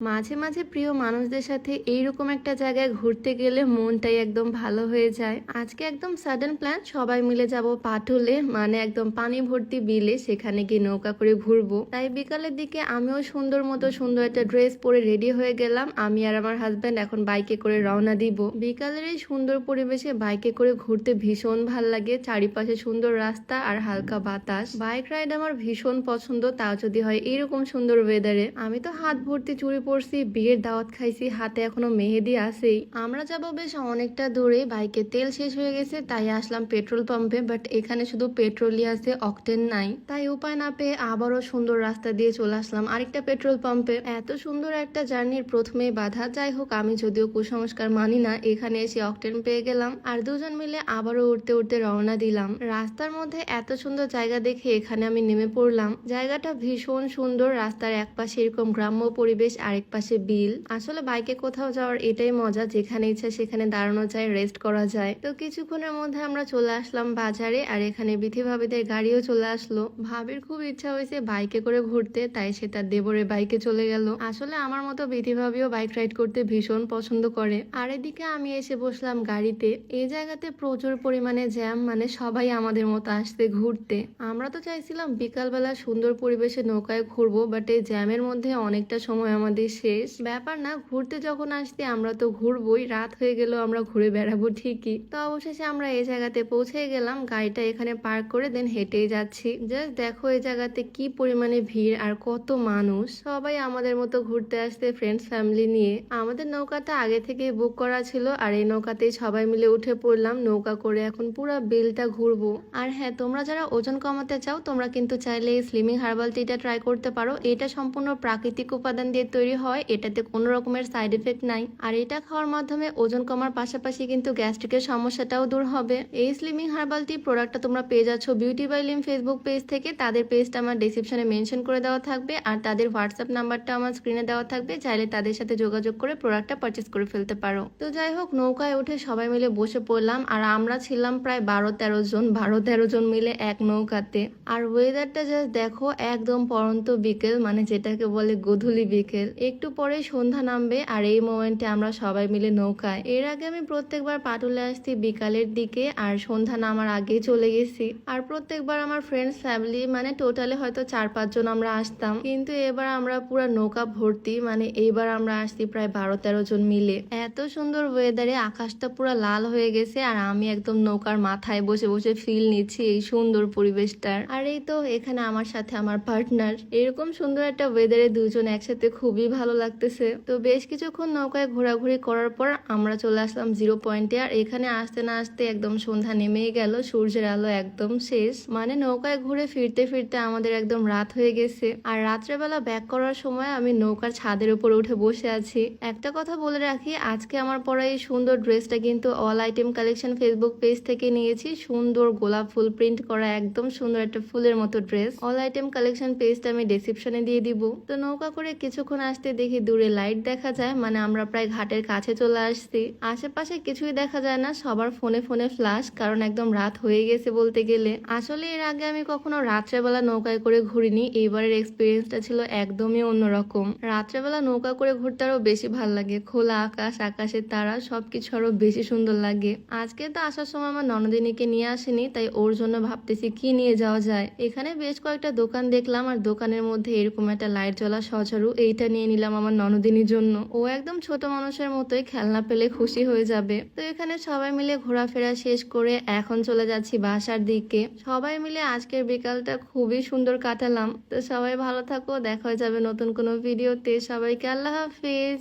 মাঝে মাঝে প্রিয় মানুষদের সাথে এইরকম একটা জায়গায় ঘুরতে গেলে মনটাই একদম ভালো হয়ে যায়। আজকে একদম সাডেন প্ল্যান সবাই মিলে যাব পাটুলে মানে একদম পানি ভর্তি বিলে, সেখানে গিয়ে নৌকা করে ঘুরবো। তাই বিকালের দিকে আমিও সুন্দর মতো সুন্দর একটা ড্রেস পরে রেডি হয়ে গেলাম। আমি আর আমার হাজব্যান্ড এখন বাইকে করে রওনা দিব। বিকালের এই সুন্দর পরিবেশে বাইকে করে ঘুরতে ভীষণ ভালো লাগে। চারিপাশে সুন্দর রাস্তা আর হালকা বাতাস। বাইক রাইড আমার ভীষণ পছন্দ, তাও যদি হয় এরকম সুন্দর ওয়েদারে আমি তো হাত ভর্তি চুড়ি পরছি বিয়ের দাওয়াত খাইছি, হাতে এখনও মেহেদি আছেই। আমরা যাব বেশ অনেকটা দূরে, বাইকে তেল শেষ হয়ে গেছে, তাই আসলাম পেট্রোল পাম্পে, বাট এখানে শুধু পেট্রোলই আছে, অকটেন নাই। তাই উপায় না পেয়ে আবারও সুন্দর রাস্তা দিয়ে চলে আসলাম আরেকটা পেট্রোল পাম্পে। এত সুন্দর একটা জার্নির প্রথমে বাধা, যাই হোক, আমি যদিও কুসংস্কার মানি না, এখানে এসে অকটেন পেয়ে গেলাম আর দুজন মিলে আবারও উঠতে উঠতে রওনা দিলাম। রাস্তার মধ্যে এত সুন্দর জায়গা দেখে এখানে আমি নেমে পড়লাম। জায়গাটা ভীষণ সুন্দর, রাস্তার এক পাশে এরকম গ্রাম্য পরিবেশ আরেক পাশে বিল। আসলে বাইকে কোথাও যাওয়ার এটাই মজা, যেখানে ইচ্ছা সেখানে দাঁড়ানো যায় রেস্ট করা যায়। তো কিছুক্ষণের মধ্যে আমরা চলে আসলাম বাজারে আর এখানে বিথি ভাবিদের গাড়িও চলে আসলো। ভাবির খুব ইচ্ছা হয়েছে বাইকে করে ঘুরতে, তাই সে তার দেবরের বাইকে চলে গেল। আসলে আমার মতো বিথি ভাবিও বাইক রাইড করতে ভীষণ পছন্দ করে। আর এদিকে আমি এসে বসলাম গাড়িতে। এই জায়গাতে প্রচুর পরিমাণে জ্যাম মানে সবাই আমাদের মতো আসতে ঘুরতে। আমরা তো চাইছিলাম বিকালবেলা সুন্দর পরিবেশে নৌকায় ঘুরবো বাট এই জ্যামের মধ্যে অনেকটা সময় আমাদের শেষ। ব্যাপার না, ঘুরতে যখন আসতে আমরা তো ঘুরবোই, রাত হয়ে গেলেও আমরা ঘুরে বেড়াবো ঠিকই। তো অবশেষে আমরা এই জায়গাতে পৌঁছে গেলাম, গাড়িটা এখানে পার্ক করে দেন হেঁটেই যাচ্ছি। জাস্ট দেখো এই জায়গাতে কি পরিমাণে ভিড় আর কত মানুষ। সবাই আমাদের মতো ঘুরতে আসতে ফ্রেন্ডস ফ্যামিলি নিয়ে। আমাদের নৌকাটা আগে থেকে বুক করা ছিল আর এই নৌকাতেই সবাই মিলে উঠে পড়লাম। নৌকা করে এখন পুরো বিলটা ঘুরবো। আর হ্যাঁ তোমরা যারা ওজন কমাতে চাও, তোমরা কিন্তু চাইলে স্লিমিং হার্বাল টিটা ট্রাই করতে পারো। এটা সম্পূর্ণ প্রাকৃতিক উপাদান দিয়ে তৈরি হয়, এটাতে কোনো রকমের সাইড এফেক্ট নাই। আর এটা খাওয়ার মাধ্যমে ওজন কমার পাশাপাশি কিন্তু গ্যাস্ট্রিকের সমস্যাটাও দূর হবে। এই স্লিমিং হার্বাল টি প্রোডাক্টটা তোমরা পেয়ে যাচ্ছ beauty by Lim Facebook page থেকে। তাদের পেজটা আমার ডিসক্রিপশনে মেনশন করে দেওয়া থাকবে। আর তাদের হোয়াটসঅ্যাপ নাম্বারটা আমার স্ক্রিনে দেওয়া থাকবে। চাইলে তাদের সাথে যোগাযোগ করে প্রোডাক্টটা পারচেস করে ফেলতে পারো। তো যাই হোক, নৌকায় উঠে সবাই মিলে বসে পড়লাম। আর আমরা ছিলাম প্রায় বারো তেরো জন বারো তেরো জন মিলে এক নৌকাতে। আর ওয়েদারটা জাস্ট দেখো, একদম পরন্ত বিকেল মানে যেটাকে বলে গধূলি বিকেল। একটু পরে সন্ধ্যা নামবে আর এই মোমেন্টে আমরা সবাই মিলে নৌকায়। এর আগে আমি প্রত্যেকবার পাটুলে আসছি বিকালের দিকে আর সন্ধ্যা নামার আগে চলে গেছি। আর প্রত্যেকবার আমার ফ্রেন্ডস ফ্যামিলি মানে টোটালে হয়তো চার পাঁচজন আমরা আসতাম। কিন্তু এবার আমরা পুরো নৌকা ভর্তি মানে এইবার আমরা আসছি প্রায় বারো তেরো জন মিলে। এত সুন্দর ওয়েদারে আকাশটা পুরো লাল হয়ে গেছে আর আমি একদম নৌকার মাথায় বসে বসে ফিল নিচ্ছি এই সুন্দর পরিবেশটার। আর এই তো এখানে আমার সাথে আমার পার্টনার এরকম সুন্দর একটা ওয়েদারে দুজন একসাথে খুবই ভালো লাগতেছে। তো বেশ কিছুক্ষণ নৌকায় ঘোরাঘুরি করার পর আমরা চলে আসলাম জিরো পয়েন্টে। আর এখানে আসতে না আসতে একদম সন্ধ্যা নেমেই গেল, সূর্যের আলো একদম শেষ। মানে নৌকায় ঘুরে ফিরতে ফিরতে আমাদের একদম রাত হয়ে গেছে। আর রাত্রেবেলা ব্যাক করার সময় আমি নৌকার ছাদের উপর উঠে বসে আছি। একটা কথা বলে রাখি, আজকে আমার পরা এই সুন্দর ড্রেসটা কিন্তু all item collection Facebook page থেকে নিয়েছি। সুন্দর গোলাপ ফুল প্রিন্ট করা একদম সুন্দর একটা ফুলের মতো ড্রেস অল আইটেম কালেকশন পেজটা আমি ডেসক্রিপশনে দিয়ে দিব। তো নৌকা করে কিছুক্ষণ আসতে দেখি দূরে লাইট দেখা যায় মানে আমরা প্রায় ঘাটের কাছে চলে আসছি। আশেপাশে কিছুই দেখা যায় না, সবার ফোনে ফোনে ফ্লাশ কারণ একদম রাত হয়ে গেছে বলতে গেলে। আসলে এর আগে আমি কখনো রাত্রেবেলা নৌকায় করে ঘুরিনি, এইবারের এক্সপিরিয়েন্সটা ছিল একদমই অন্যরকম। রাত্রেবেলা নৌকা করে ঘুরতে আরও বেশি ভালো লাগে, খোলা আকাশ, আকাশের তারা, সবকিছু আরও বেশি সুন্দর লাগে। আজকে তো আসার সময় আমার ননদিনীকে নিয়ে আসেনি, তাই ওর জন্য ভাবতেছি কি নিয়ে যাওয়া যায়। এখানে বেশ কয়েকটা দোকান দেখলাম, আর দোকানের মধ্যে এরকম একটা লাইট জ্বলা সজারু এইটা নিয়ে নিলাম আমার ননদিনীর জন্য। ও একদম ছোট মানুষের মতোই খেলনা পেলে খুশি হয়ে যাবে। তো এখানে সবাই মিলে ঘোরাফেরা শেষ করে এখন চলে যাচ্ছি বাসার দিকে। সবাই মিলে আজকের বিকালটা খুবই সুন্দর কাটালাম। তো সবাই ভালো থাকো, দেখা হয়ে যাবে নতুন কোনো ভিডিওতে। সবাইকে আল্লাহ হাফিজ।